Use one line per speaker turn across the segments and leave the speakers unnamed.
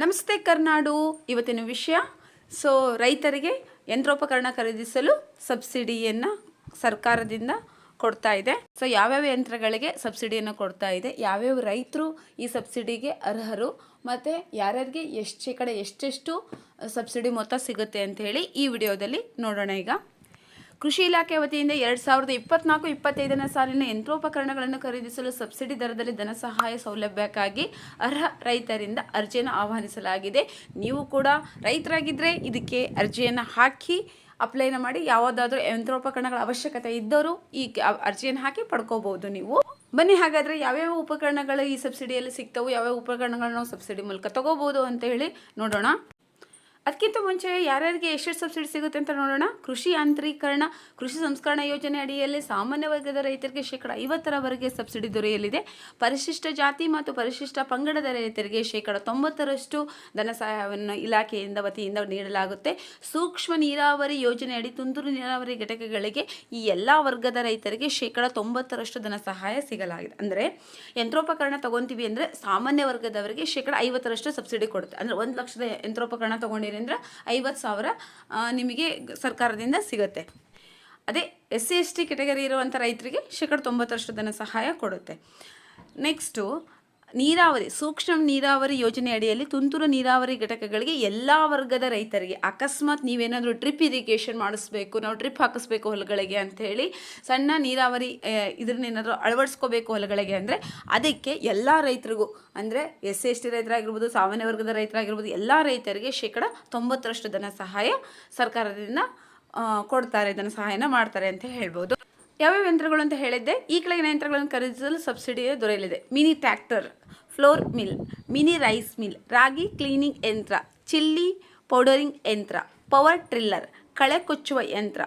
ನಮಸ್ತೆ ಕರ್ನಾಡು, ಇವತ್ತಿನ ವಿಷಯ. ಸೊ ರೈತರಿಗೆ ಯಂತ್ರೋಪಕರಣ ಖರೀದಿಸಲು ಸಬ್ಸಿಡಿಯನ್ನು ಸರ್ಕಾರದಿಂದ ಕೊಡ್ತಾ ಇದೆ. ಸೊ ಯಾವ್ಯಾವ ಯಂತ್ರಗಳಿಗೆ ಸಬ್ಸಿಡಿಯನ್ನು ಕೊಡ್ತಾ ಇದೆ, ಯಾವ್ಯಾವ ರೈತರು ಈ ಸಬ್ಸಿಡಿಗೆ ಅರ್ಹರು, ಮತ್ತು ಯಾರ್ಯಾರಿಗೆ ಎಷ್ಟು ಶೇಕಡ ಎಷ್ಟೆಷ್ಟು ಸಬ್ಸಿಡಿ ಮೊತ್ತ ಸಿಗುತ್ತೆ ಅಂತ ಹೇಳಿ ಈ ವಿಡಿಯೋದಲ್ಲಿ ನೋಡೋಣ ಈಗ. ಕೃಷಿ ಇಲಾಖೆ ವತಿಯಿಂದ ಎರಡು ಸಾವಿರದ ಇಪ್ಪತ್ನಾಲ್ಕು, ಇಪ್ಪತ್ತೈದನೇ ಸಾಲಿನ ಯಂತ್ರೋಪಕರಣಗಳನ್ನು ಖರೀದಿಸಲು ಸಬ್ಸಿಡಿ ದರದಲ್ಲಿ ಧನ ಸಹಾಯ ಸೌಲಭ್ಯಕ್ಕಾಗಿ ಅರ್ಹ ರೈತರಿಂದ ಅರ್ಜಿಯನ್ನು ಆಹ್ವಾನಿಸಲಾಗಿದೆ. ನೀವು ಕೂಡ ರೈತರಾಗಿದ್ದರೆ ಇದಕ್ಕೆ ಅರ್ಜಿಯನ್ನು ಹಾಕಿ, ಅಪ್ಲೈನ ಮಾಡಿ, ಯಾವುದಾದ್ರೂ ಯಂತ್ರೋಪಕರಣಗಳ ಅವಶ್ಯಕತೆ ಇದ್ದರೂ ಈ ಅರ್ಜಿಯನ್ನು ಹಾಕಿ ಪಡ್ಕೋಬಹುದು ನೀವು. ಬನ್ನಿ, ಹಾಗಾದರೆ ಯಾವ್ಯಾವ ಉಪಕರಣಗಳು ಈ ಸಬ್ಸಿಡಿಯಲ್ಲಿ ಸಿಗ್ತವೆ, ಯಾವ್ಯಾವ ಉಪಕರಣಗಳನ್ನ ನಾವು ಸಬ್ಸಿಡಿ ಮೂಲಕ ತಗೋಬೋದು ಅಂತ ಹೇಳಿ ನೋಡೋಣ. ಅದಕ್ಕಿಂತ ಮುಂಚೆ ಯಾರ್ಯಾರಿಗೆ ಎಷ್ಟು ಸಬ್ಸಿಡಿ ಸಿಗುತ್ತೆ ಅಂತ ನೋಡೋಣ. ಕೃಷಿ ಯಾಂತ್ರೀಕರಣ, ಕೃಷಿ ಸಂಸ್ಕರಣಾ ಯೋಜನೆ ಅಡಿಯಲ್ಲಿ ಸಾಮಾನ್ಯ ವರ್ಗದ ರೈತರಿಗೆ ಶೇಕಡ ಐವತ್ತರವರೆಗೆ ಸಬ್ಸಿಡಿ ದೊರೆಯಲಿದೆ. ಪರಿಶಿಷ್ಟ ಜಾತಿ ಮತ್ತು ಪರಿಶಿಷ್ಟ ಪಂಗಡದ ರೈತರಿಗೆ ಶೇಕಡ ತೊಂಬತ್ತರಷ್ಟು ಧನ ಸಹಾಯವನ್ನು ಇಲಾಖೆಯಿಂದ ವತಿಯಿಂದ ನೀಡಲಾಗುತ್ತೆ. ಸೂಕ್ಷ್ಮ ನೀರಾವರಿ ಯೋಜನೆಯಡಿ ತುಂತುರು ನೀರಾವರಿ ಘಟಕಗಳಿಗೆ ಈ ಎಲ್ಲ ವರ್ಗದ ರೈತರಿಗೆ ಶೇಕಡ ತೊಂಬತ್ತರಷ್ಟು ಧನ ಸಹಾಯ ಸಿಗಲಾಗಿದೆ. ಅಂದರೆ ಯಂತ್ರೋಪಕರಣ ತಗೊತೀವಿ ಅಂದರೆ ಸಾಮಾನ್ಯ ವರ್ಗದವರಿಗೆ ಶೇಕಡ ಐವತ್ತರಷ್ಟು ಸಬ್ಸಿಡಿ ಕೊಡುತ್ತೆ. ಅಂದರೆ ಒಂದು ಲಕ್ಷದ ಯಂತ್ರೋಪಕರಣ ತೊಗೊಂಡಿರಿ ಅಂದರೆ ಐವತ್ತು ಸಾವಿರ ನಿಮಗೆ ಸರ್ಕಾರದಿಂದ ಸಿಗುತ್ತೆ. ಅದೇ S C S T category ಇರುವಂಥ ರೈತರಿಗೆ ಶೇಕಡ ತೊಂಬತ್ತರಷ್ಟು ಧನ ಸಹಾಯ ಕೊಡುತ್ತೆ. ನೆಕ್ಸ್ಟು ನೀರಾವರಿ, ಸೂಕ್ಷ್ಮ ನೀರಾವರಿ ಯೋಜನೆ ಅಡಿಯಲ್ಲಿ ತುಂತುರು ನೀರಾವರಿ ಘಟಕಗಳಿಗೆ ಎಲ್ಲ ವರ್ಗದ ರೈತರಿಗೆ ಅಕಸ್ಮಾತ್ ನೀವೇನಾದರೂ ಡ್ರಿಪ್ ಇರಿಗೇಷನ್ ಮಾಡಿಸ್ಬೇಕು, ನಾವು ಡ್ರಿಪ್ ಹಾಕಿಸ್ಬೇಕು ಹೊಲಗಳಿಗೆ ಅಂಥೇಳಿ ಸಣ್ಣ ನೀರಾವರಿ ಇದನ್ನೇನಾದರೂ ಅಳವಡಿಸ್ಕೋಬೇಕು ಹೊಲಗಳಿಗೆ ಅಂದರೆ ಅದಕ್ಕೆ ಎಲ್ಲ ರೈತರಿಗೂ ಅಂದರೆ ಎಸ್ ಎಸ್ ಟಿ ರೈತರಾಗಿರ್ಬೋದು, ಸಾಮಾನ್ಯ ವರ್ಗದ ರೈತರಾಗಿರ್ಬೋದು, ಎಲ್ಲ ರೈತರಿಗೆ ಶೇಕಡ ತೊಂಬತ್ತರಷ್ಟು ಧನ ಸಹಾಯ ಸರ್ಕಾರದಿಂದ ಕೊಡ್ತಾರೆ ಧನ ಸಹಾಯನ ಮಾಡ್ತಾರೆ ಅಂತ ಹೇಳ್ಬೋದು. ಯಾವ್ಯಾವ ಯಂತ್ರಗಳು ಅಂತ ಹೇಳಿದ್ದೆ, ಈ ಕೆಳಗಿನ ಯಂತ್ರಗಳನ್ನು ಖರೀದಿಸಲು ಸಬ್ಸಿಡಿ ದೊರೆಯಲಿದೆ. Mini tractor flour mill mini rice mill ರಾಗಿ ಕ್ಲೀನಿಂಗ್ ಯಂತ್ರ ಚಿಲ್ಲಿ ಪೌಡರಿಂಗ್ ಯಂತ್ರ ಪವರ್ ಟ್ರಿಲ್ಲರ್ ಕಳೆ ಕೊಚ್ಚುವ ಯಂತ್ರ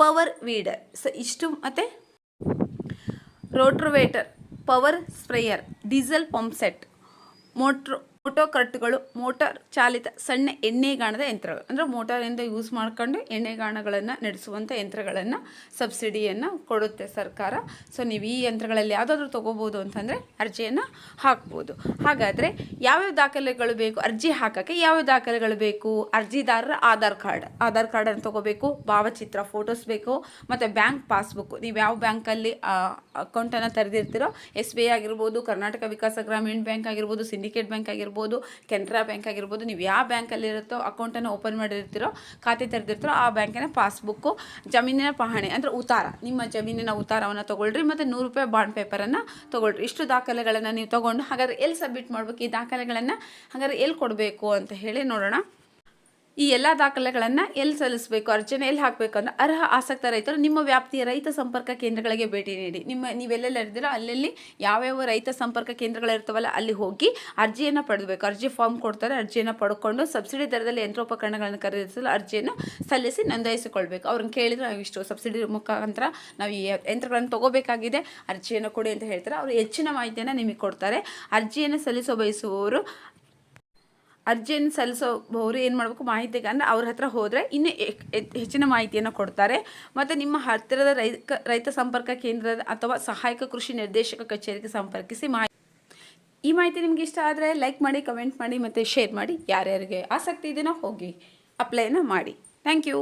ಪವರ್ ವೀಡರ್ ಸ ಇಷ್ಟು ಮತ್ತು rotavator power sprayer diesel pump set ಮೋಟ್ರೋ ಮೋಟೋ ಕರ್ಟ್ಗಳು, ಮೋಟಾರ್ ಚಾಲಿತ ಸಣ್ಣ ಎಣ್ಣೆಗಾಣದ ಯಂತ್ರಗಳು. ಅಂದರೆ ಮೋಟಾರಿಂದ ಯೂಸ್ ಮಾಡ್ಕೊಂಡು ಎಣ್ಣೆಗಾಣಗಳನ್ನು ನಡೆಸುವಂಥ ಯಂತ್ರಗಳನ್ನು ಸಬ್ಸಿಡಿಯನ್ನು ಕೊಡುತ್ತೆ ಸರ್ಕಾರ. ಸೊ ನೀವು ಈ ಯಂತ್ರಗಳಲ್ಲಿ ಯಾವುದಾದ್ರೂ ತೊಗೋಬೋದು ಅಂತಂದರೆ ಅರ್ಜಿಯನ್ನು ಹಾಕ್ಬೋದು. ಹಾಗಾದರೆ ಯಾವ್ಯಾವ ದಾಖಲೆಗಳು ಬೇಕು? ಅರ್ಜಿ ಹಾಕೋಕ್ಕೆ ಯಾವ್ಯಾವ ದಾಖಲೆಗಳು ಬೇಕು? ಅರ್ಜಿದಾರರ ಆಧಾರ್ ಕಾರ್ಡ್. ಆಧಾರ್ ಕಾರ್ಡನ್ನು ತೊಗೋಬೇಕು, ಭಾವಚಿತ್ರ, ಫೋಟೋಸ್ ಬೇಕು, ಮತ್ತು ಬ್ಯಾಂಕ್ ಪಾಸ್ಬುಕ್. ನೀವು ಯಾವ ಬ್ಯಾಂಕಲ್ಲಿ ಅಕೌಂಟನ್ನು ತೆರೆದಿರ್ತೀರೋ, ಎಸ್ ಬಿ ಐ ಆಗಿರ್ಬೋದು, ಕರ್ನಾಟಕ ವಿಕಾಸ ಗ್ರಾಮೀಣ ಬ್ಯಾಂಕ್ ಆಗಿರ್ಬೋದು, ಸಿಂಡಿಕೇಟ್ ಬ್ಯಾಂಕ್ ಆಗಿರ್ಬೋದು ಕೆನರಾ ಬ್ಯಾಂಕ್ ಆಗಿರ್ಬೋದು, ನೀವು ಯಾವ ಬ್ಯಾಂಕಲ್ಲಿರುತ್ತೋ ಅಕೌಂಟನ್ನು ಓಪನ್ ಮಾಡಿರ್ತೀರೋ, ಖಾತೆ ತೆರೆದಿರ್ತೀರೋ, ಆ ಬ್ಯಾಂಕಿನ ಪಾಸ್ಬುಕ್ಕು, ಜಮೀನಿನ ಪಹಣಿ, ಅಂದರೆ ಉತ್ತಾರ. ನಿಮ್ಮ ಜಮೀನಿನ ಉತ್ತಾರವನ್ನು ತೊಗೊಳ್ರಿ, ಮತ್ತು ನೂರು ರೂಪಾಯಿ ಬಾಂಡ್ ಪೇಪರನ್ನು ತೊಗೊಳ್ರಿ. ಇಷ್ಟು ದಾಖಲೆಗಳನ್ನು ನೀವು ತೊಗೊಂಡು, ಹಾಗಾದ್ರೆ ಎಲ್ಲಿ ಸಬ್ಮಿಟ್ ಮಾಡಬೇಕು? ಈ ದಾಖಲೆಗಳನ್ನು ಹಾಗಾದ್ರೆ ಎಲ್ಲಿ ಕೊಡಬೇಕು ಅಂತ ಹೇಳಿ ನೋಡೋಣ. ಈ ಎಲ್ಲ ದಾಖಲೆಗಳನ್ನು ಎಲ್ಲಿ ಸಲ್ಲಿಸಬೇಕು ಅರ್ಜಿನ ಎಲ್ಲಿ ಹಾಕಬೇಕು ಅಂದ್ರೆ ಅರ್ಹ ಆಸಕ್ತ ರೈತರು ನಿಮ್ಮ ವ್ಯಾಪ್ತಿಯ ರೈತ ಸಂಪರ್ಕ ಕೇಂದ್ರಗಳಿಗೆ ಭೇಟಿ ನೀಡಿ. ನಿಮ್ಮ ನೀವೆಲ್ಲೆಲ್ಲ ಇರ್ತೀರೋ ಅಲ್ಲಲ್ಲಿ ಯಾವ್ಯಾವ ರೈತ ಸಂಪರ್ಕ ಕೇಂದ್ರಗಳಿರ್ತವಲ್ಲ ಅಲ್ಲಿ ಹೋಗಿ ಅರ್ಜಿಯನ್ನು ಪಡೆದಬೇಕು. ಅರ್ಜಿ ಫಾರ್ಮ್ ಕೊಡ್ತಾರೆ, ಅರ್ಜಿಯನ್ನು ಪಡ್ಕೊಂಡು ಸಬ್ಸಿಡಿ ದರದಲ್ಲಿ ಯಂತ್ರೋಪಕರಣಗಳನ್ನು ಖರೀದಿಸಲು ಅರ್ಜಿಯನ್ನು ಸಲ್ಲಿಸಿ ನೋಂದಾಯಿಸಿಕೊಳ್ಬೇಕು. ಅವ್ರನ್ನ ಕೇಳಿದ್ರೆ ನಾವು ಇಷ್ಟು ಸಬ್ಸಿಡಿ ಮುಖಾಂತರ ನಾವು ಈ ಯಂತ್ರಗಳನ್ನು ತಗೋಬೇಕಾಗಿದೆ, ಅರ್ಜಿಯನ್ನು ಕೊಡಿ ಅಂತ ಹೇಳ್ತಾರೆ. ಅವರು ಹೆಚ್ಚಿನ ಮಾಹಿತಿಯನ್ನು ನಿಮಗೆ ಕೊಡ್ತಾರೆ. ಅರ್ಜಿಯನ್ನು ಸಲ್ಲಿಸೋ ಬಯಸುವವರು ಅರ್ಜಿಯನ್ನು ಸಲ್ಲಿಸೋರು ಏನು ಮಾಡಬೇಕು ಮಾಹಿತಿಗೆ? ಅಂದರೆ ಅವ್ರ ಹತ್ರ ಹೋದರೆ ಇನ್ನೂ ಹೆಚ್ಚಿನ ಮಾಹಿತಿಯನ್ನು ಕೊಡ್ತಾರೆ. ಮತ್ತು ನಿಮ್ಮ ಹತ್ತಿರದ ರೈತ ರೈತ ಸಂಪರ್ಕ ಕೇಂದ್ರದ ಅಥವಾ ಸಹಾಯಕ ಕೃಷಿ ನಿರ್ದೇಶಕ ಕಚೇರಿಗೆ ಸಂಪರ್ಕಿಸಿ ಮಾಹಿತಿ ಈ ಮಾಹಿತಿ ನಿಮ್ಗೆ ಇಷ್ಟ ಆದರೆ ಲೈಕ್ ಮಾಡಿ ಕಮೆಂಟ್ ಮಾಡಿ ಮತ್ತು ಶೇರ್ ಮಾಡಿ. ಯಾರ್ಯಾರಿಗೆ ಆಸಕ್ತಿ ಇದೆಯೋ ಹೋಗಿ ಅಪ್ಲೈನ ಮಾಡಿ. Thank you